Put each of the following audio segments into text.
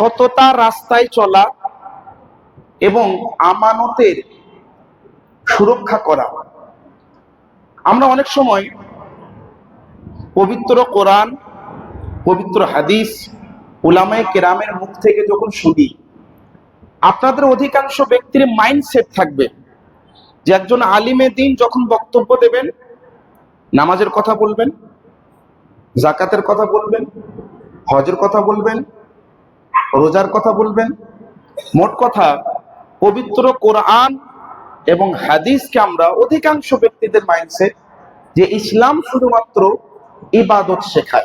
সততা রাস্তায় চলা এবং আমানতের সুরক্ষা করা। আমরা অনেক সময় পবিত্র কোরআন, পবিত্র হাদিস, উলামায়ে কেরামের মুখ থেকে যখন শুনি, আপনাদের অধিকাংশ ব্যক্তির মাইন্ডসেট থাকবে যে একজন আলিমে দিন যখন বক্তব্য দেবেন, নামাজের কথা বলবেন, জাকাতের কথা বলবেন, হজের কথা বলবেন রোজার কথা বলবেন? মোট কথা, পবিত্র কোরআন এবং হাদিসকে আমরা অধিকাংশ ব্যক্তিদের মাইন্ডসেট যে ইসলাম শুধুমাত্র ইবাদত শেখায়।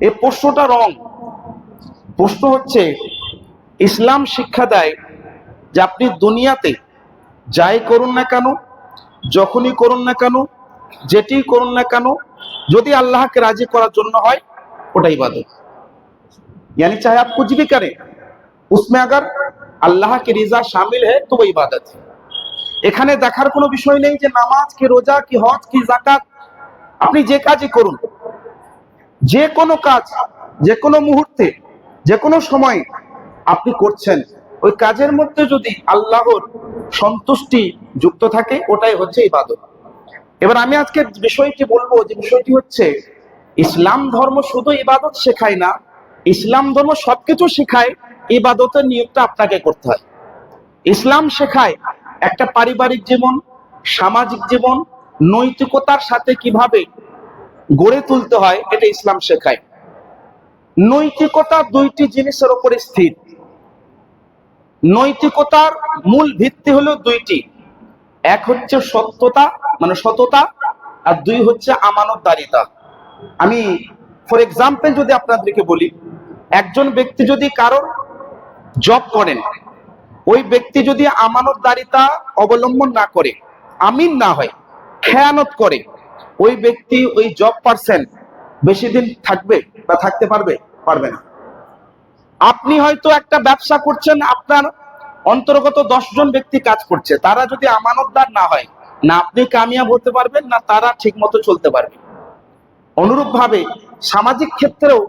এ প্রশ্নটা রং। প্রশ্ন হচ্ছে, ইসলাম শিক্ষা দেয় যে আপনি দুনিয়াতে যাই করুন না কেন, যখনই করুন না কেন, যেটি করুন না কেন, যদি আল্লাহকে রাজি করার জন্য হয়, ওটা ইবাদত। यानी चाहे आप कुछ भी करें उसमें अगर আল্লাহ की रिजा शामिल है तो वो इबादत है এখানে দেখার কোনো বিষয় নেই যে নামাজ কি রোজা কি হজ কি জাকাত আপনি যে কাজই করুন যে কোনো কাজ যে কোনো মুহূর্তে যে কোনো সময় আপনি করছেন ওই কাজের মধ্যে যদি আল্লাহর সন্তুষ্টি যুক্ত থাকে ওটাই হচ্ছে ইবাদত এবার আমি আজকে বিষয়টি বলবো যে বিষয়টি হচ্ছে ইসলাম ধর্ম শুধু ইবাদত শেখায় না ইসলাম ধর্ম সবকিছু শেখায়, ইবাদতের নিয়োগটা আপনাকে করতে হয়। ইসলাম শেখায় একটা পারিবারিক জীবন, সামাজিক জীবন, নৈতিকতার সাথে কীভাবে গড়ে তুলতে হয়, এটা ইসলাম শেখায়। নৈতিকতা দুইটি জিনিসের উপর স্থির। নৈতিকতার মূল ভিত্তি হলো দুইটি। এক হচ্ছে সত্যতা মানে সততা, আর দুই হচ্ছে আমানতদারিতা। আমি ফর এক্সাম্পল যদি আপনাদেরকে বলি একজন ব্যক্তি যদি কারোর জব করেন, ওই ব্যক্তি যদি আমানতদারিতা অবলম্বন না করে, আমিন না হয়, খেয়ানত করে, ওই ব্যক্তি ওই জব পারসন বেশি দিন থাকবে বা থাকতে পারবে পারবে না। আপনি হয়তো একটা ব্যবসা করছেন, আপনার অন্তর্গত জন ব্যক্তি কাজ করছে, তারা যদি আমানতদার না হয়, না আপনি কামিয়াব হতে পারবেন, না তারা ঠিক মতো চলতে পারবে। অনুরূপ ভাবে সামাজিক ক্ষেত্রেও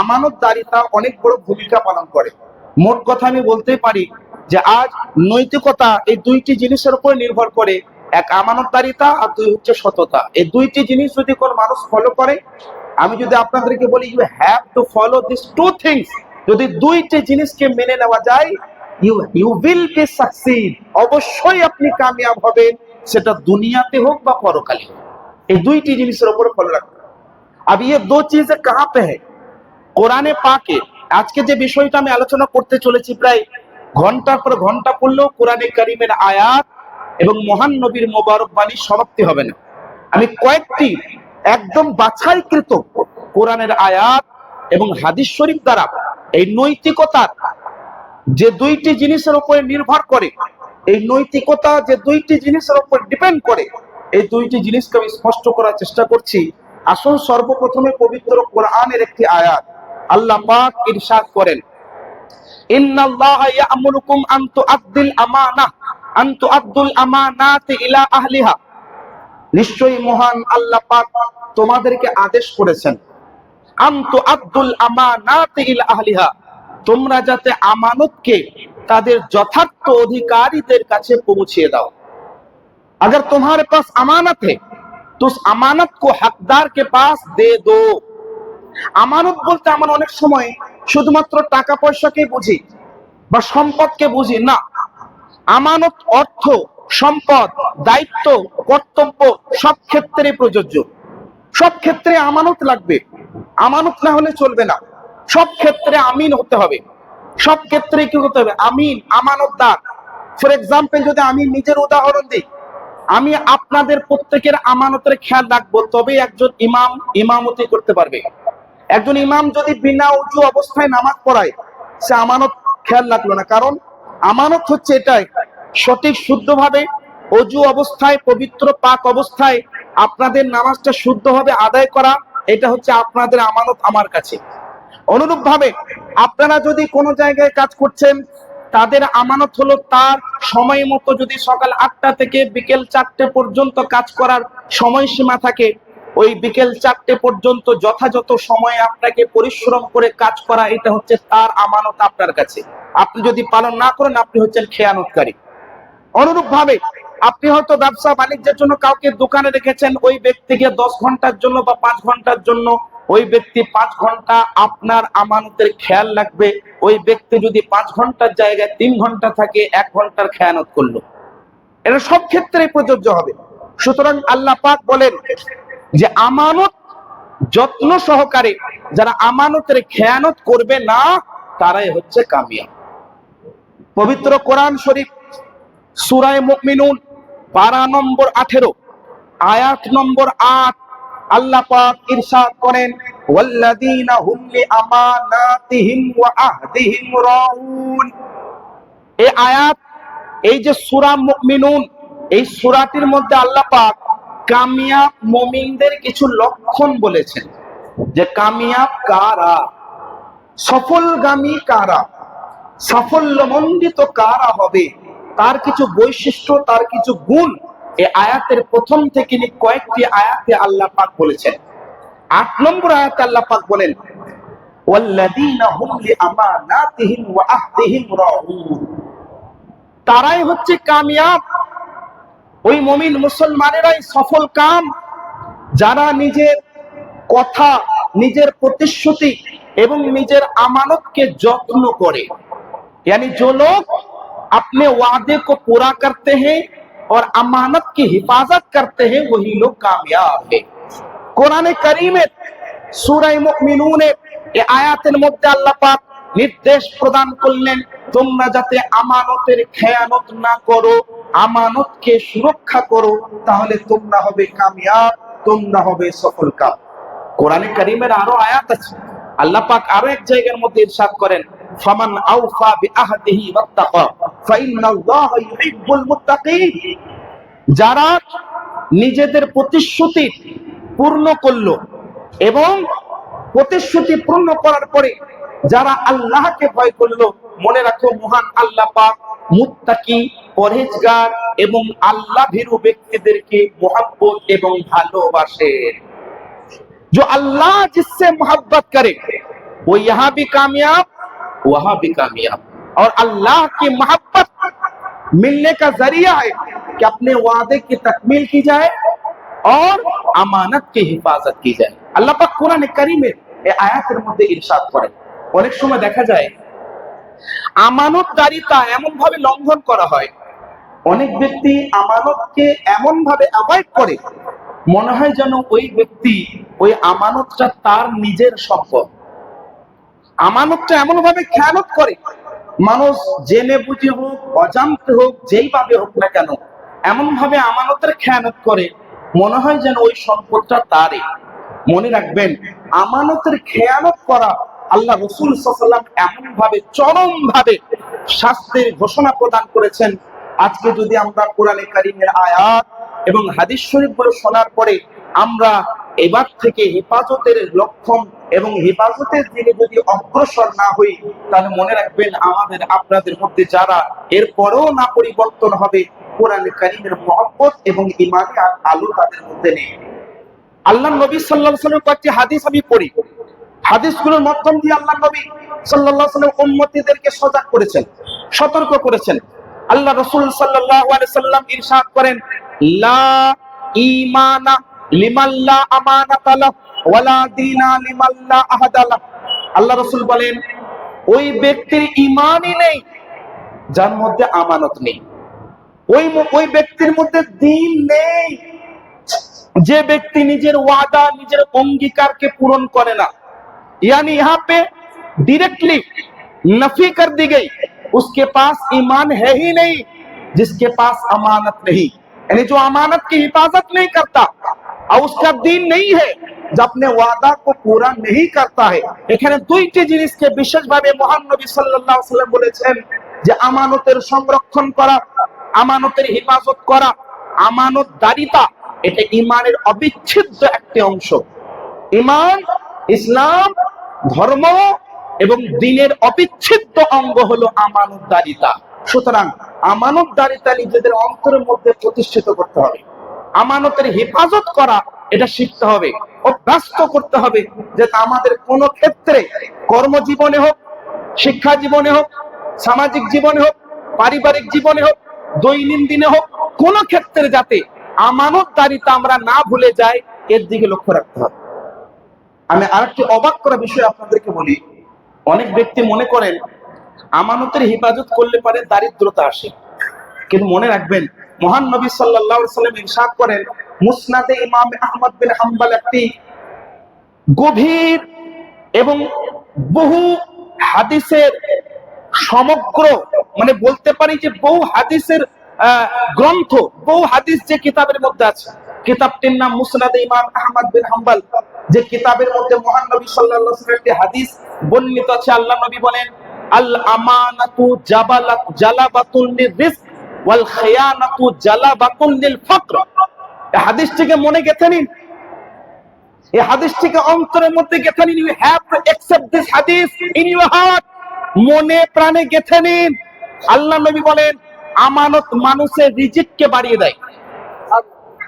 আমানতদারিতা অনেক বড় ভূমিকা পালন করে মোট কথা আমি বলতেই পারি যে আজ নৈতিকতা এই দুইটি জিনিসের উপর নির্ভর করে এক আমানতদারিতা আর দুই হচ্ছে সততা এই দুইটি জিনিস যদি কোন মানুষ ফলো করে আমি যদি আপনাদেরকে বলি you have to follow this two things যদি দুইটি জিনিসকে মেনে নেওয়া যায় you you will be succeed অবশ্যই আপনি কামিয়াব হবেন সেটা দুনিয়াতে হোক বা পরকালে হোক। এই দুইটি জিনিসের উপর ফলো রাখতে হবে। अब ये दो चीजें कहाँ पे है কোরআনে পাকে। আজকে যে বিষয়টা আমি আলোচনা করতে চলেছি প্রায় ঘণ্টার পর ঘণ্টা পড়লেও কোরআনে কারিমের আয়াত এবং মহান নবীর মোবারক বাণী সমাপ্তি হবে না। আমি কয়েকটি একদম বাছাইকৃত কোরআনের আয়াত এবং হাদিস শরীফ দ্বারা এই নৈতিকতার যে দুইটি জিনিসের উপরে নির্ভর করে, এই নৈতিকতা যে দুইটি জিনিসের উপর ডিপেন্ড করে, এই দুইটি জিনিসকে আমি স্পষ্ট করার চেষ্টা করছি। আসল সর্বপ্রথমে পবিত্র কোরআনের একটি আয়াত। আল্লাহ পাক ইরশাদ করেন ইন্নাল্লাহা ইয়া'মুরুকুম আন তুআদ্দিল আমানাহ আন তুআদ্দুল আমানাতি ইলা আহলিহা নিশ্চয়ই মহান আল্লাহ পাক তোমাদেরকে আদেশ করেছেন আন তুআদ্দুল আমানাতি ইলা আহলিহা তোমরা যাতে আমানতকে তাদের যথার্থ অধিকারীদের কাছে পৌঁছিয়ে দাও अगर तुम्हारे पास अमानत है तो उस अमानत को हकदार के पास दे दो আমানত বলতে আমরা অনেক সময় শুধুমাত্র টাকা পয়সাকে বুঝি বা সম্পদকে বুঝি, না। আমানত অর্থ, সম্পদ, দায়িত্ব, কর্তব্য সব ক্ষেত্রে প্রযোজ্য। সব ক্ষেত্রে আমানত লাগবে। আমানত না হলে চলবে না। সব ক্ষেত্রে আমিন হতে হবে। সব ক্ষেত্রে কি হতে হবে? আমিন, আমানতদার। ফর এক্সাম্পল যদি আমি নিজের উদাহরণ দিই, আমি আপনাদের প্রত্যেকের আমানতের খেয়াল রাখব তবে একজন ইমাম, ইমামতি করতে পারবে। একজন ইমাম যদি বিনা উঁচু অবস্থায় নামাজ পড়ায়, সে আমানত খেয়াল রাখল না। কারণ আমানত হচ্ছে এটাই, সঠিক শুদ্ধভাবে অজু অবস্থায়, পবিত্র পাক অবস্থায় আপনাদের নামাজটা শুদ্ধভাবে আদায় করা, এটা হচ্ছে আপনাদের আমানত আমার কাছে। অনুরূপ ভাবে আপনারা যদি কোনো জায়গায় কাজ করছেন, তাদের আমানত হলো তার সময় মতো যদি সকাল আটটা থেকে বিকেল চারটে পর্যন্ত কাজ করার সময়সীমা থাকে ওই বিকেল চারটে পর্যন্ত যথাযথ সময়ে আপনাকে পরিশ্রম করে কাজ করা, এটা হচ্ছে তার আমানত আপনার কাছে। আপনি যদি পালন না করেন, আপনি হচ্ছেন খেয়ানতকারী। অনুরূপ ভাবে আপনি হয়তো ব্যবসা বাণিজ্যের জন্য কাউকে দোকানে রেখেছেন, ওই ব্যক্তিকে দশ ঘণ্টার জন্য বা পাঁচ ঘণ্টার জন্য, ওই ব্যক্তি পাঁচ ঘণ্টা আপনার আমানতের খেয়াল রাখবে। ওই ব্যক্তি যদি পাঁচ ঘণ্টার জায়গায় তিন ঘণ্টা থাকে, এক ঘণ্টার খেয়ানত করল। এটা সব ক্ষেত্রে প্রযোজ্য হবে। সুতরাং আল্লাহ পাক বলেন যে আমানত যত্ন সহকারে যারা আমানতের খেয়ানত করবে না, তারাই হচ্ছে কামিয়াব। পবিত্র কোরআন শরীফ, সুরায় মুমিনুন পারা নম্বর আঠেরো, আয়াত নম্বর আট, আল্লাহ পাক ইরশাদ করেন এই আয়াত, এই যে সূরা মুমিনুন, এই সূরাটির মধ্যে আল্লাহ পাক কামিয়াব মুমিনদের কিছু লক্ষণ বলেছেন যে কামিয়াব কারা? সফলগামী কারা? সাফল্যমণ্ডিত কারা হবে? তার কিছু বৈশিষ্ট্য, তার কিছু গুণ এই আয়াতের প্রথম থেকে কয়েকটি আয়াতে আল্লাহ পাক বলেছেন। আট নম্বর আয়াতে আল্লাহ পাক বলেন তারাই হচ্ছে কামিয়াব। ওই মমিন মুসলমানেরাই সফল কাম যারা নিজের কথা নিজের প্রতিশ্রুতি এবং নিজের আমানতকে যত্ন করে यानी जो लोग अपने वादे को पूरा करते हैं और अमानत की हिफाजत करते हैं वही लोग कामयाब है কোরআনে করিমের সূরায়ে মুমিনুনের এই আয়াতের মধ্যে আল্লাহ পাক নির্দেশ প্রদান করলেন, তোমরা যাতে আমানতের খেয়ানত না করো, আমানতকে সুরক্ষা করো, তাহলে তোমরা হবে কামিয়াব, তোমরা হবে সফল কাম। কোরআনে করিমের আরও আয়াত আছে। আল্লাহ পাক আরও এক জায়গার মধ্যে ইরশাদ করেন, ফামান আউফা ওয়াত্তাকা ইউহিব্বুল মুত্তাকিন। যারা নিজেদের প্রতিশ্রুতি পূর্ণ করল এবং প্রতিশ্রুতি পূর্ণ করার পরে যারা আল্লাহকে ভয় করলো মনে রাখো মহান আল্লাহ পাক মুত্তাকি পরহেজগার এবং আল্লাহ ভীরু ব্যক্তিদেরকে मोहब्बत এবং ভালোবাসে जो अल्लाह जिससे मोहब्बत करे वो यहाँ भी कामयाब वहां भी कामयाब और अल्लाह की मोहब्बत मिलने का जरिया है कि अपने वादे की तकमील की जाए और আমানত की हिफाजत की जाए আল্লাহ পাক কোরআনে কারীমে এই আয়াতের মধ্যে ইরশাদ করেন অনেক সময় দেখা যায়, আমানতদারিতা এমন ভাবে লঙ্ঘন করা হয়। অনেক ব্যক্তি আমানতকে এমন ভাবে অ্যাভয়েড করে, মনে হয় যেন ওই ব্যক্তি ওই আমানতটা তার নিজের সম্পদ। আমানতটা এমন ভাবে খেয়ানত করে, মানুষ জেনে বুঝে হোক, অজান্তে হোক যেইভাবে হোক না কেন এমন ভাবে আমানতের খেয়ানত করে, মনে হয় যেন ওই সম্পদটা তারই। মনে রাখবেন, আমানতের খেয়ানত করা আল্লাহ রসুল সাল্লাম এমন ভাবে চরম ভাবে শাস্তির ঘোষণা প্রদান করেছেন। আজকে যদি আমরা কোরআনে কারিমের আয়াত এবং হাদিস শরীফগুলো শোনার পরে আমরা এবার থেকে হেফাজতের লক্ষণ এবং হেফাজতের দিকে যদি অগ্রসর না হই, তাহলে মনে রাখবেন আমাদের, আপনাদের মধ্যে যারা এর পরেও না পরিবর্তন হবে, কোরআনে কারিমের মহব্বত এবং ইমানি আলো তাদের মধ্যে নেই। আল্লাহ নবী সাল্লাহ সাল্লাম কয়েকটি হাদিস আমি পড়ি। হাদিসগুলোর মাধ্যম দিয়ে আল্লাহ নবী সাল্লাহ উম্মতিদেরকে সজাগ করেছেন, সতর্ক করেছেন। আল্লাহ রসুল সাল্লাম ইরশাদ করেন, লা ঈমানা লিমাল্লা ওয়ালা দীনা লিমাল্লা আহাদালা আল্লাহ রসুল বলেন, ওই ব্যক্তির ঈমানই নেই, যার মধ্যে আমানত নেই। ওই ওই ব্যক্তির মধ্যে দিন নেই। যে ব্যক্তি নিজের ওয়াদা, নিজের অঙ্গীকারকে পূরণ করে না यानी यहाँ पे डायरेक्टली नफी कर दी गई उसके पास ईमान है ही नहीं जिसके पास अमानत नहीं यानी जो अमानत की हिफाजत नहीं करता और उसका दीन नहीं है जो अपने वादा को पूरा नहीं करता है এখানে দুইটি জিনিসকে বিশেষভাবে মহান নবী সাল্লাল্লাহু আলাইহি সাল্লাম বলেছেন যে আমানতের সংরক্ষণ করা আমানতের হেফাজত করা আমানত দারিতা এটা ইমানের অবিচ্ছেদ্য একটি অংশ ইমান ইসলাম ধর্ম এবং দিনের অবিচ্ছেদ্য অঙ্গ হলো আমানতদারিতা। সুতরাং আমানতদারিতা নিজেদের অন্তরের মধ্যে প্রতিষ্ঠিত করতে হবে। আমানতের হেফাজত করা, এটা শিখতে হবে, অভ্যস্ত করতে হবে যে আমাদের কোন ক্ষেত্রে কর্মজীবনে হোক, শিক্ষা জীবনে হোক, সামাজিক জীবনে হোক, পারিবারিক জীবনে হোক, দৈনন্দিনে হোক, কোন ক্ষেত্রে যাতে আমানতদারিতা আমরা না ভুলে যাই, এর দিকে লক্ষ্য রাখতে হবে। আমি আরেকটি অবাক করা বিষয় আপনাদেরকে বলি। অনেক ব্যক্তি মনে করেন, আমানতের হেফাজত করলে পারে দারিদ্রতা আসে। কিন্তু মনে রাখবেন, মহান নবী আলাইহি সাল্লাম ইরশাদ করেন, মুসনাদে ইমাম আহমদ বিন হাম্বল একটি গভীর এবং বহু হাদিসের সমগ্র মানে বলতে পারি যে বহু হাদিসের গ্রন্থ, বহু হাদিস যে কিতাবের মধ্যে আছে। কিতাবটির নাম মুসনাদে ইমাম আহমদ বিন হাম্বল। যে কিতাবের মধ্যে মহান নবী সাল্লাল্লাহু আলাইহি ওয়াসাল্লাম একটি হাদিস বর্ণিত আছে, আল্লাহ নবী বলেন, আল আমানাতু জাবালাত জালাবাতুল লিরিজক ওয়াল খিয়ানাতু জালাবাতুল লিল ফাকর এই হাদিসটিকে মনে গেঁথে নিন। এই হাদিসটিকে অন্তরের মধ্যে গেঁথে নিন। You have to accept this হাদিস ইন ইউর হার্ট মনে প্রাণে গেঁথে নিন। আল্লাহ নবী বলেন, আমানত মানুষের রিজিককে বাড়িয়ে দেয়।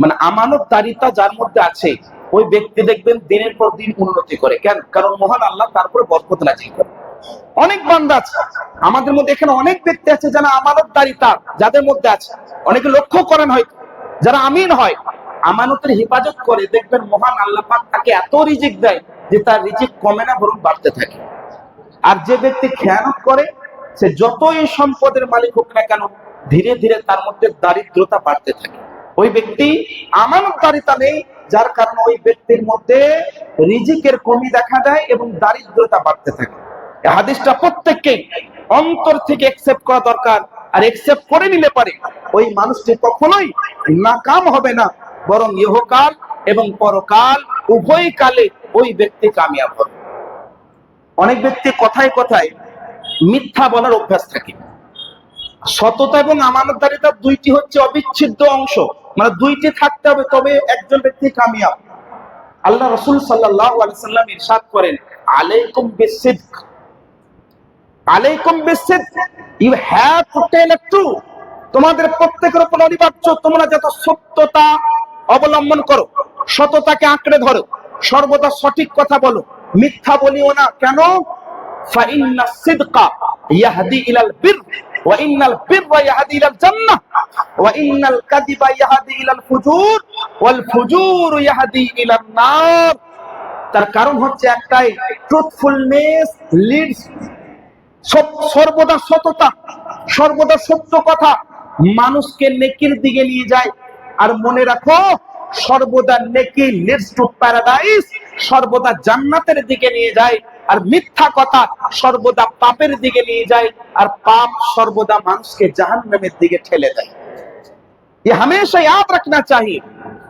মানে আমানত দারিতা যার মধ্যে আছে, ওই ব্যক্তি দেখবেন দিনের পর দিন উন্নতি করে। কেন? কারণ মহান আল্লাহ তারপরে বরকত নাজিল করে অনেক বান্দা আছে, আমাদের মধ্যে এখানে অনেক ব্যক্তি আছে যারা আমানত দারিতা যাদের মধ্যে আছে। অনেকে লক্ষ্য করেন হয়তো, যারা আমিন হয়, আমানতের হেফাজত করে দেখবেন মহান আল্লাহ পাক তাকে এত রিজিক দেয় যে তার রিজিক কমে না, বরং বাড়তে থাকে। আর যে ব্যক্তি খেয়ানত করে, সে যতই সম্পদের মালিক হোক না কেন, ধীরে ধীরে তার মধ্যে দারিদ্রতা বাড়তে থাকে। ওই ব্যক্তি আমানতদারিতা নেই, যার কারণে ওই ব্যক্তির মধ্যে রিজিকের কমি দেখা দেয় এবং দারিদ্রতা বাড়তে থাকে। হাদিসটা প্রত্যেককেই অন্তর থেকে একসেপ্ট করা দরকার, আর একসেপ্ট করে নিলে পারে। ওই মানুষটি কখনোই নাকাম হবে না, বরং ইহকাল এবং পরকাল উভয় কালে ওই ব্যক্তি কামিয়াব হবে। অনেক ব্যক্তি কথায় কথায় মিথ্যা বলার অভ্যাস থাকে। সততা এবং আমানতদারিতা দুইটি হচ্ছে অবিচ্ছেদ্য অংশ। মানে দুইটি থাকতে হবে, তবে একজন ব্যক্তি কামিয়াব। আল্লাহ রসুল সাল্লাম ইরশাদ করেন, আলাইকুম আলাইকুম ইউ হ্যাভ টু টেল তোমাদের প্রত্যেকের উপর অনিবার্য, তোমরা যত সত্যতা অবলম্বন করো, সততাকে আঁকড়ে ধরো, সর্বদা সঠিক কথা বলো, মিথ্যা বলিও না। কেন? ফাইন্না সিদকা ইয়াহদি ইলাল ওয়া ইন্নাল বিররা ইয়াহদি ইলাল জান্নাহ, ওয়া ইন্নাল কাযিবা ইয়াহদি ইলাল ফুজুর, ওয়াল ফুজুর ইয়াহদি ইলান তার কারণ হচ্ছে একটাই ট্রুথফুলনেস লিডস সর্বদা সততা, সর্বদা সত্য কথা। মানুষকে নেকির দিকে নিয়ে যায়। আর মনে রাখো, সর্বদা নেকি লিডস টু প্যারাডাইস সর্বদা জান্নাতের দিকে নিয়ে যায়। আর মিথ্যা কথা সর্বদা পাপের দিকে নিয়ে যায় আর পাপ সর্বদা মানুষকে জাহান্নামের দিকে ঠেলে দেয় ये हमेशा याद रखना चाहिए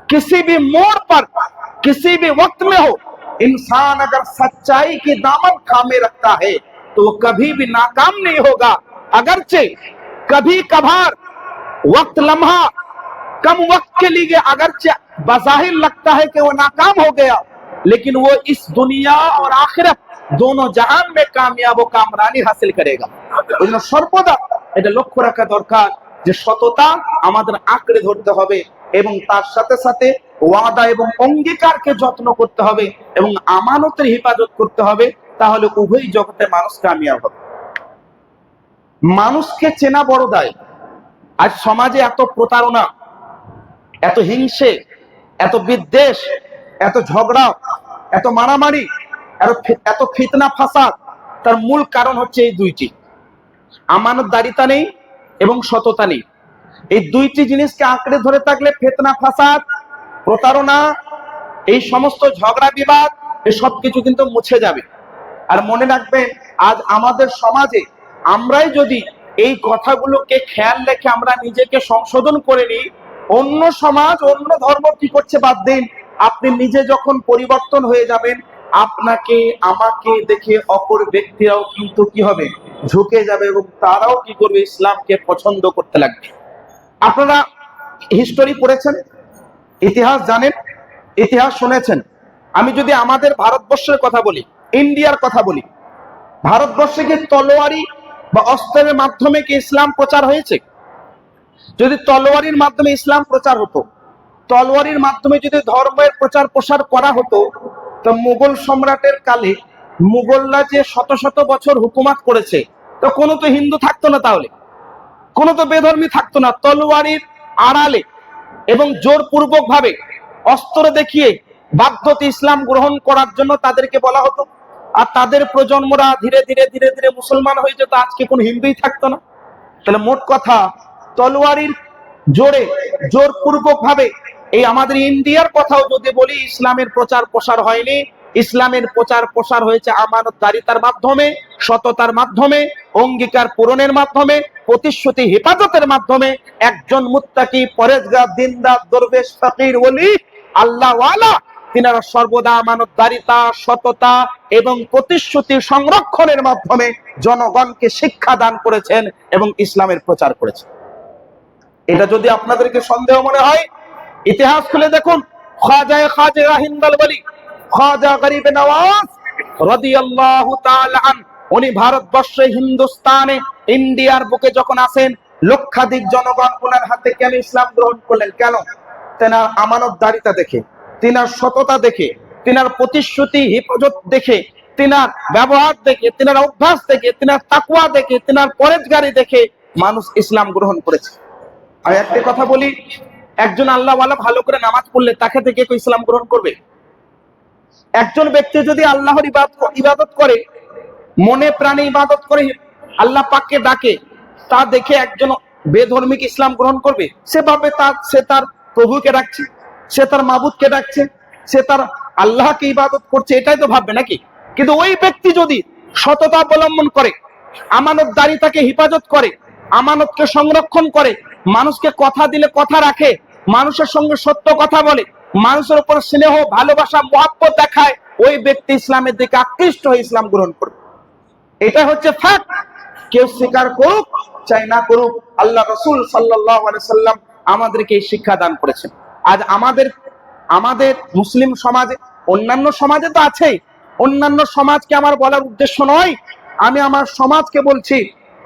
किसी भी मोड़ पर किसी भी वक्त में हो इंसान अगर सच्चाई की दामन थामे रखता है तो वो कभी भी नाकाम नहीं होगा अगरचे कभी कभार वक्त लम्हा कम वक्त के लिए अगरचे बजाहिर लगता है कि वो नाकाम हो गया लेकिन वो इस दुनिया और आखिरत দোনো জাহান মে কামিয়াব ও কামরানি হাসিল করেগা ওই জন্য সর্বদা এটা লক্ষ্য রাখা দরকার যে সততা আমাদের আঁকড়ে ধরতে হবে এবং তার সাথে সাথে ওয়াদা এবং অঙ্গীকারকে যত্ন করতে হবে এবং আমানতের হেফাজত করতে হবে তাহলে উভয় জগতে মানুষ কামিয়াব হবে। মানুষকে চেনা বড় দায়। আজ সমাজে এত প্রতারণা এত হিংসে এত বিদ্বেষ এত ঝগড়া এত মারামারি এত ফিতনা ফাসাদ, তার মূল কারণ হচ্ছে এই দুইটি। আমানত দারিতা নেই এবং সততা নেই। এই দুইটি জিনিসকে আঁকড়ে ধরে থাকলে ফেতনা ফাসাদ, প্রতারণা, এই সমস্ত ঝগড়া বিবাদ এই সব কিছু কিন্তু মুছে যাবে। আর মনে রাখবেন, আজ আমাদের সমাজে আমরাই যদি এই কথাগুলোকে খেয়াল রেখে আমরা নিজেকে সংশোধন করে নিই, অন্য সমাজ, অন্য ধর্ম কি করছে বাদ দিন, আপনি নিজে যখন পরিবর্তন হয়ে যাবেন আপনাকে, আমাকে দেখে অপর ব্যক্তিরাও কিন্তু কি হবে? ঝুঁকে যাবে এবং তারাও কি করবে? ইসলামকে পছন্দ করতে লাগবে। আপনারা হিস্টোরি পড়েছেন? ইতিহাস জানেন? ইতিহাস শুনেছেন? আমি যদি আমাদের ভারতবর্ষের কথা বলি, ইন্ডিয়ার কথা বলি, ভারতবর্ষে কি তলোয়ারি বা অস্ত্রের মাধ্যমে কি ইসলাম প্রচার হয়েছে? যদি তলোয়ারির মাধ্যমে ইসলাম প্রচার হতো, তলোয়ারির মাধ্যমে যদি ধর্মের প্রচার প্রসার করা হতো তো মুঘল সম্রাটের কালে মুঘলরা যে শত শত বছর হুকুমাত করেছে, তো কোনো তো হিন্দু থাকতো না তাহলে। কোনো তো বেধর্মী থাকতো না। তলোয়ারির আড়ালে এবং জোরপূর্বক ভাবে অস্ত্র দেখিয়ে বাধ্যতে ইসলাম গ্রহণ করার জন্য তাদেরকে বলা হতো। আর তাদের প্রজন্মরা ধীরে ধীরে ধীরে ধীরে মুসলমান হয়ে যেত। আজকে কোন হিন্দুই থাকতো না। তাহলে মোট কথা তলোয়ারির জোরে জোরপূর্বক ভাবে এই আমাদের ইন্ডিয়ার কথাও যদি বলি, ইসলামের প্রচার প্রসার হয়নি। ইসলামের প্রচার প্রসার হয়েছে আমানতদারিতার মাধ্যমে, সততার মাধ্যমে, অঙ্গীকার পূরণের মাধ্যমে, প্রতিশ্রুতি হেফাজতের মাধ্যমে। একজন মুত্তাকি, পরেজগার, দিনদার, দরবেশ, ফকির, ওলি, আল্লাহ তিনারা সর্বদা আমানতদারিতা, সততা এবং প্রতিশ্রুতি সংরক্ষণের মাধ্যমে জনগণকে শিক্ষা দান করেছেন এবং ইসলামের প্রচার করেছেন। এটা যদি আপনাদেরকে সন্দেহ মনে হয় ইতিহাস খুলে দেখুন। খাজায় খাজা হিন্দাল বলি। খাজা গরিব নওয়াজ রাদিয়াল্লাহু তাআলা উনি ভারতবর্ষে হিন্দুস্তানে ইন্ডিয়ার বুকে যখন আসেন, লক্ষাধিক জনগণ ওনার হাতে কেন ইসলাম গ্রহণ করলেন? কেন? তেনার আমানতদারিতা দেখে, তিনার সততা দেখে, তিনার প্রতিশ্রুতি, হেফাজত দেখে, তিনার ব্যবহার দেখে, তিনার অভ্যাস দেখে, তিনার তাকুয়া দেখে, তিনার পরেজগারি দেখে মানুষ ইসলাম গ্রহণ করেছে। আমি একটা কথা বলি একজন আল্লাহওয়ালা ভালো করে নামাজ পড়লে তাকে থেকে কেউ ইসলাম গ্রহণ করবে? একজন ব্যক্তি যদি আল্লাহর ইবাদত করে, মনে প্রাণে ইবাদত করে, আল্লাহ পাককে ডাকে, তা দেখে একজন বেধর্মিক ইসলাম গ্রহণ করবে? সে ভাবে তার, সে তার প্রভুকে ডাকছে, সে তার মাবুদকে ডাকছে, সে তার আল্লাহকে ইবাদত করছে, এটাই তো ভাববে নাকি? কিন্তু ওই ব্যক্তি যদি সততা অবলম্বন করে আমানত দাঁড়িয়ে দারিতাকে হেফাজত করে, আমানতকে সংরক্ষণ করে, মানুষকে কথা দিলে কথা রাখে মানুষের সঙ্গে সত্য কথা বলে, মানুষের উপর স্নেহ, ভালোবাসা, মহাব্বত দেখায়, ওই ব্যক্তি ইসলামের দিকে আকৃষ্ট হয়ে ইসলাম গ্রহণ করবে। এটা হচ্ছে ফ্যাক্ট কেউ স্বীকার করুক, চাই না করুক, আল্লাহ রসুল সাল্লাম আমাদেরকে এই শিক্ষা দান করেছেন। আজ আমাদের আমাদের মুসলিম সমাজে, অন্যান্য সমাজে তো আছেই, অন্যান্য সমাজকে আমার বলার উদ্দেশ্য নয়, আমি আমার সমাজকে বলছি,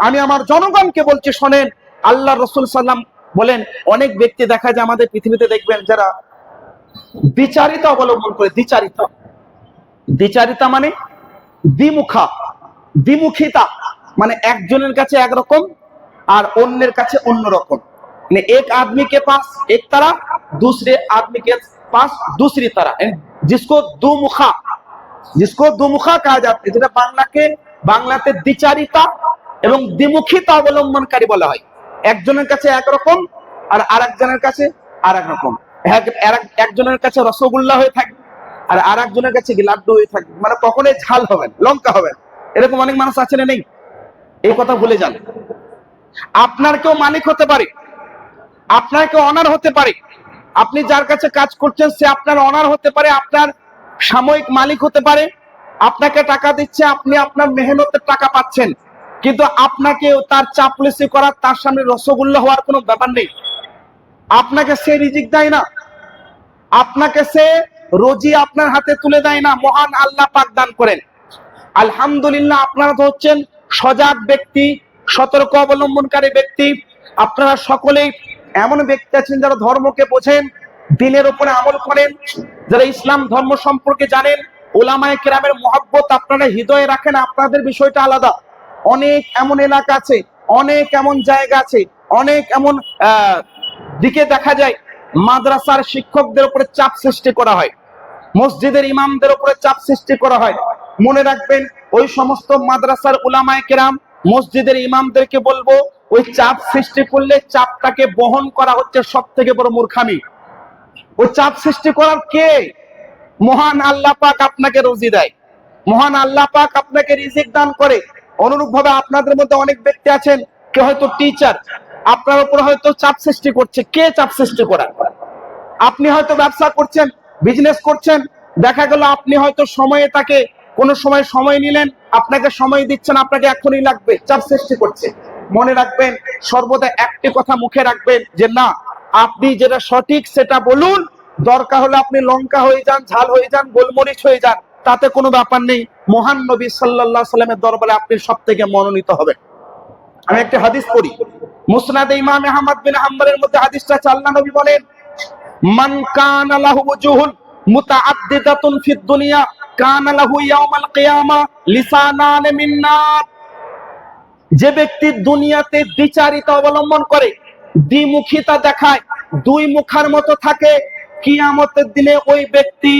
আমি আমার জনগণকে বলছি, শোনেন, আল্লাহ রসুল সাল্লাম বলেন অনেক ব্যক্তি দেখা যায় আমাদের পৃথিবীতে দেখবেন যারা বিচারিতা অবলম্বন করে দ্বিচারিতা দ্বিচারিতা মানে দ্বিমুখা দ্বিমুখিতা মানে একজনের কাছে একরকম আর অন্যের কাছে অন্য রকম মানে এক आदमी के पास एक तरह दूसरे आदमी के पास दूसरी तरह यानी जिसको दो मुखा जिसको दो मुखा कहा जाता है যেটা বাংলাকে বাংলাতে দ্বিচারিতা এবং দ্বিমুখিতা অবলম্বনকারী বলা হয় একজনের কাছে একরকম আর আরেকজনের কাছে আর এক রকম। এক- এক- একজনের কাছে রসগোল্লা হয়ে থাকবে আর আর একজনের কাছে লাড্ডু হয়ে থাকবে। মানে কখনোই ঝাল হবেন লঙ্কা হবেন এরকম অনেক মানুষ আছে না নেই? এই কথা ভুলে যান। আপনার কেউ মালিক হতে পারে, আপনার কেউ অনার হতে পারে। আপনি যার কাছে কাজ করছেন, সে আপনার অনার হতে পারে, আপনার সাময়িক মালিক হতে পারে। আপনাকে টাকা দিচ্ছে, আপনি আপনার মেহনতের টাকা পাচ্ছেন। কিন্তু আপনাকে তার চাপলুসি করার তার সামনে রসগোল্লা হওয়ার কোনো ব্যাপার নেই। আপনাকে সে রিজিক দেয় না। আপনাকে সে রোজি আপনার হাতে তুলে দেয় না। মহান আল্লাহ পাক দান করেন। আলহামদুলিল্লাহ আপনারা তো হচ্ছেন সজাগ ব্যক্তি, সতর্ক অবলম্বনকারী ব্যক্তি। আপনারা সকলেই এমন ব্যক্তি আছেন যারা ধর্মকে বোঝেন দিনের উপরে আমল করেন, যারা ইসলাম ধর্ম সম্পর্কে জানেন। ওলামায়ে কেরামের মহব্বত আপনারা হৃদয়ে রাখেন, আপনাদের বিষয়টা আলাদা। অনেক এমন এলাকা আছে, অনেক এমন জায়গা আছে, অনেক এমন দিকে দেখা যায়, মাদ্রাসার শিক্ষকদের উপরে চাপ সৃষ্টি করা হয়, মসজিদের ইমামদের উপরে চাপ সৃষ্টি করা হয়। মনে রাখবেন, ওই সমস্ত মাদ্রাসার উলামায়ে কেরাম, মসজিদের ইমামদেরকে বলব, ওই চাপ সৃষ্টি করলে চাপটাকে বহন করা হচ্ছে সব থেকে বড় মূর্খামি। ওই চাপ সৃষ্টি করার কে? মহান আল্লাহ পাক আপনাকে রুজি দেয়। মহান আল্লাহ পাক আপনাকে রিজিক দান করে। অনুরূপ ভাবে আপনাদের মধ্যে অনেক ব্যক্তি আছেন, কে হয়তো টিচার আপনার উপর হয়তো চাপ সৃষ্টি করছে, কে চাপ সৃষ্টি করা আপনি হয়তো ব্যবসা করছেন বিজনেস করছেন, দেখা গেল আপনি হয়তো সময়ে তাকে, কোন সময় সময় নিলেন, আপনাকে সময় দিচ্ছেন, আপনাকে এখনই লাগবে, চাপ সৃষ্টি করছে। মনে রাখবেন, সর্বদা একটি কথা মুখে রাখবেন, যে না, আপনি যেটা সঠিক সেটা বলুন, দরকার হলে আপনি লঙ্কা হয়ে যান, ঝাল হয়ে যান, গোলমরিচ হয়ে যান, তাতে কোনো ব্যাপার নেই। মহান নবী সাল্লাহ সাল্লামের দরবারে আপনি সব থেকে মনোনীত হবেন। আমি একটা হাদিস পড়ি। মুসনাদ ইমাম আহমদ বিন হাম্বলের মধ্যে হাদিসটা চাল্লা নবী বলেন, মান কানা লাহু ওজুহুন মুতাআদ্দিদাতুন ফিদ দুনিয়া, কানা লাহু ইয়াউমাল কিয়ামা লিসানান মিন যে ব্যক্তি দুনিয়াতে দ্বিচারিতা অবলম্বন করে, দ্বিমুখিতা দেখায়, দুই মুখার মতো থাকে, কিয়ামতের দিনে ওই ব্যক্তি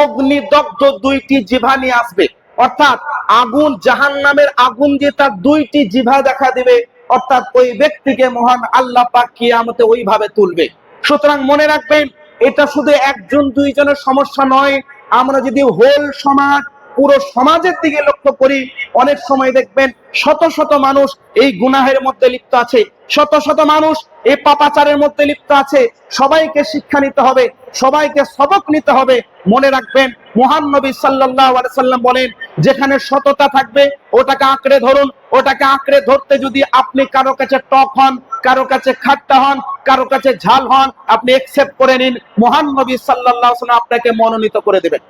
অগ্নিদগ্ধ দুইটি জিভা নিয়ে আসবে। অর্থাৎ আগুন জাহান নামের আগুন দিয়ে তার দুইটি জিভা দেখা দিবে। অর্থাৎ ওই ব্যক্তিকে মহান আল্লাহ পাক কিয়ামতে ওইভাবে তুলবে। সুতরাং মনে রাখবেন, এটা শুধু একজন দুইজনের সমস্যা নয়। আমরা যদি হোল সমাজ পুরো সমাজের দিকে লক্ষ্য করি, অনেক সময় দেখবেন শত শত মানুষ এই গুনাহের মধ্যে লিপ্ত আছে। শত শত মানুষ এই পাপাচারের মধ্যে লিপ্ত আছে। সবাইকে শিক্ষা নিতে হবে, সবাইকে সবক নিতে হবে। মনে রাখবেন, মহান নবী সাল্লাহ সাল্লাম বলেন, যেখানে সততা থাকবে, ওটাকে আঁকড়ে ধরুন। ওটাকে আঁকড়ে ধরতে যদি আপনি কারও কাছে টক হন, কারও কাছে খাট্টা হন, কারও কাছে ঝাল হন, আপনি একসেপ্ট করে নিন, মহান নবী সাল্লাহ আপনাকে মনোনীত করে দেবেন।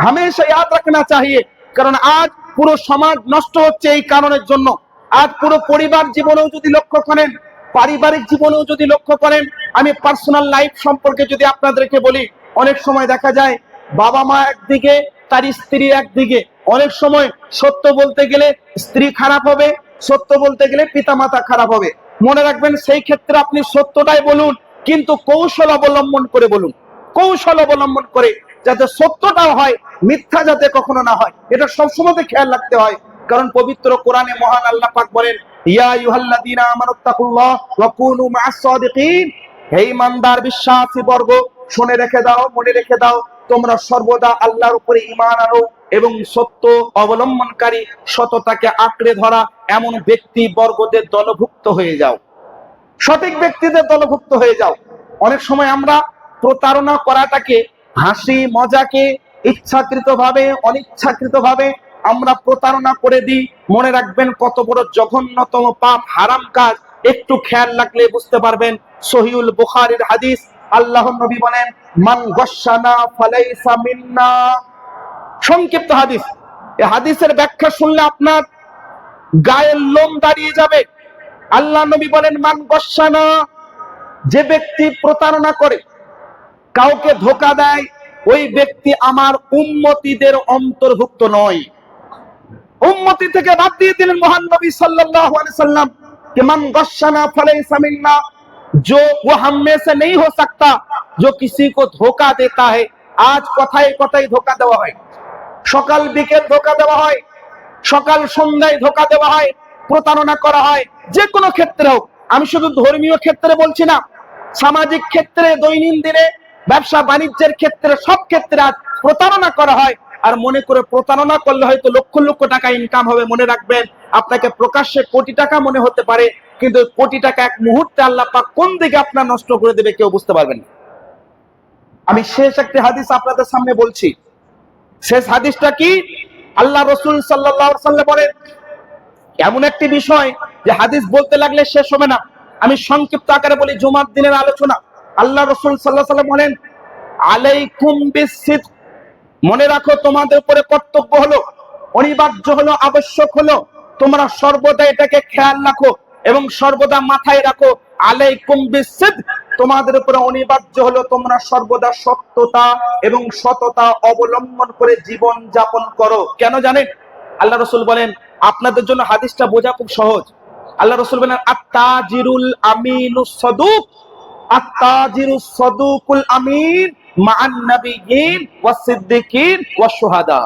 हमेशा याद रखना चाहिए কারণ আজ পুরো সমাজ নষ্ট হচ্ছে এই কারণের জন্য আজ পুরো পরিবার জীবনেও যদি লক্ষ্য করেন পারিবারিক জীবনেও যদি লক্ষ্য করেন আমি পার্সোনাল লাইফ সম্পর্কে যদি আপনাদেরকে বলি অনেক সময় দেখা যায় বাবা মা একদিকে তার স্ত্রী একদিকে অনেক সময় সত্য বলতে গেলে স্ত্রী খারাপ হবে সত্য বলতে গেলে পিতামাতা খারাপ হবে মনে রাখবেন সেই ক্ষেত্রে আপনি সত্যটাই বলুন কিন্তু কৌশল অবলম্বন করে বলুন কৌশল অবলম্বন করে যাতে সত্যটাও হয়, মিথ্যা যাতে কখনো না হয়। এটা সবসময় খেয়াল রাখতে হয়। কারণ পবিত্র কোরআনে মহান আল্লাহ পাক বলেন, ইয়া আইয়ুহাল্লাযীনা আমানুত্তাকুল্লাহ ওয়া কুনু মা'আস সাদিকিন। হে ইমানদার বিশ্বাসী বর্গ, শুনে রেখে দাও, মনে রেখে দাও, তোমরা সর্বদা আল্লাহর উপরে ঈমান আনো এবং সত্য অবলম্বনকারী, সততাকে আঁকড়ে ধরা এমন ব্যক্তি বর্গদের দলভুক্ত হয়ে যাও। সঠিক ব্যক্তিদের দলভুক্ত হয়ে যাও। অনেক সময় আমরা প্রতারণা করাটাকে হাসি মজাকে ইচ্ছাকৃত ভাবে অনিচ্ছাকৃত ভাবে আমরা প্রতারণা করে দিই। মনে রাখবেন, কত বড় জঘন্যতম পাপ, হারাম কাজ। একটু খেয়াল রাখলে বুঝতে পারবেন, সহিউল বুখারীর হাদিস, আল্লাহ নবী বলেন, মান গসানা ফালাইসা মিন্না। সংক্ষিপ্ত হাদিস। এই হাদিসের ব্যাখ্যা শুনলে আপনার গায়ের লোম দাঁড়িয়ে যাবে। আল্লাহ নবী বলেন, মান গসানা। যে ব্যক্তি প্রতারণা করে কাউকে ধোকা দেয় ওই ব্যক্তি আমার উম্মতিদের অন্তর্ভুক্ত নয় উম্মতি থেকে বাদ দিয়ে দিলেন মহান নবী সাল্লাল্লাহু अलैहि वसल्लम कि मन गशना फलैसा मिन्ना जो वो हम में से नहीं हो सकता जो किसी को धोखा देता है আজ কথায় কথায় ধোকা দেওয়া হয় সকাল বিকেল ধোকা দেওয়া হয় সকাল সন্ধ্যায় ধোকা দেওয়া হয় প্রতারণা করা হয় যে কোনো ক্ষেত্রে হোক আমি শুধু ধর্মীয় ক্ষেত্রে বলছি না সামাজিক ক্ষেত্রে দৈনন্দিনে ব্যবসা বাণিজ্যের ক্ষেত্রে সব ক্ষেত্রে আজ প্রতারণা করা হয়। আর মনে করে প্রতারণা করলে হয়তো লক্ষ লক্ষ টাকা ইনকাম হবে, মনে রাখবেন। আপনাকে প্রকাশ্যে কোটি টাকা মনে হতে পারে, কিন্তু কোটি টাকা এক মুহূর্তে আল্লাহ পাক কোন দিকে আপনার নষ্ট করে দেবে কেউ বুঝতে পারবেন না। আমি শেষ একটি হাদিস আপনাদের সামনে বলছি। শেষ হাদিসটা কি? আল্লাহ রসুল সাল্লাহ সাল্লাম বলেন, এমন একটি বিষয় যে হাদিস বলতে লাগলে শেষ হবে না। আমি সংক্ষিপ্ত আকারে বলি, জুমার দিনের আলোচনা। আল্লাহ রসুল সাল্লাহ সাল্লাম বলেন, আলাইকুম বিসিদ মনে রাখো, তোমাদের উপরে কর্তব্য হলো, অনিবার্য হলো, আবশ্যক হলো, তোমরা সর্বদা এটাকে খেয়াল রাখো এবং সর্বদা মাথায় রাখো, আলাইকুম বিসিদ। তোমাদের উপরে অনিবার্য হলো, তোমরা সর্বদা সত্যতা এবং সততা অবলম্বন করে জীবন যাপন করো। কেন জানেন? আল্লাহ রসুল বলেন, আপনাদের জন্য হাদিসটা বোঝা খুব সহজ। আল্লাহ রসুল বলেন, আত্তাজিরুল আমিনু সদুক। আত্তাজিরু সদুকুল আমিন মান নবীন ওয়া সিদ্দিকিন ওয়া শুহাদা।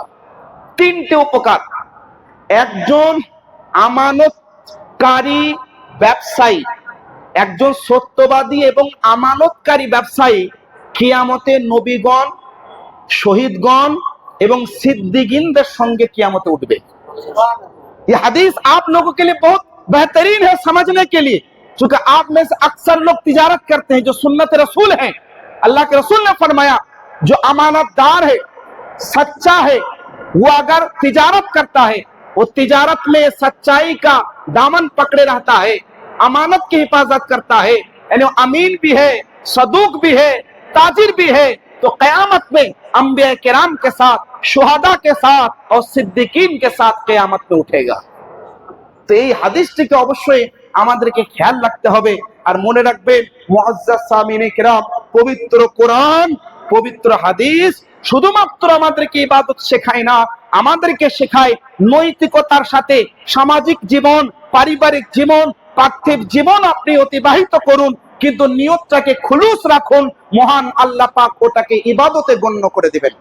তিনটে উপকার। একজন আমানতকারী ব্যবসায়ী, একজন সত্যবাদী এবং আমানতকারী ব্যবসায়ী কিয়ামতে নবীগণ, শহীদগণ এবং সিদ্দিগিনদের সঙ্গে কিয়ামতে উঠবে। হাদিস हदीस आप लोगों के लिए बहुत क्योंकि आप में से अक्सर लोग तिजारत करते हैं जो सुन्नत रसूल हैं अल्लाह के रसूल ने फरमाया जो अमानतदार है सच्चा है वो अगर तिजारत करता है वो तिजारत में सच्चाई का दामन पकड़े रहता है अमानत की हिफाजत करता है यानी वो अमीन भी है सदूक भी है ताजिर भी है तो कयामत में अम्बिया किराम के साथ शुहदा के साथ और सिद्दीकीन के साथ कयामत में उठेगा তো এই হাদিসটিকে অবশ্যই আমাদেরকে খেয়াল রাখতে হবে আর মনে রাখবেন পবিত্র কোরআন, পবিত্র হাদিস শুধুমাত্র আমাদেরকে ইবাদত শেখায় না, আমাদেরকে শেখায় নৈতিকতার সাথে সামাজিক জীবন, পারিবারিক জীবন, পার্থিব জীবন আপনি অতিবাহিত করুন, কিন্তু নিয়তটাকে খুলুস রাখুন, মহান আল্লাহ পাক ওটাকে ইবাদতে গণ্য করে দিবেন।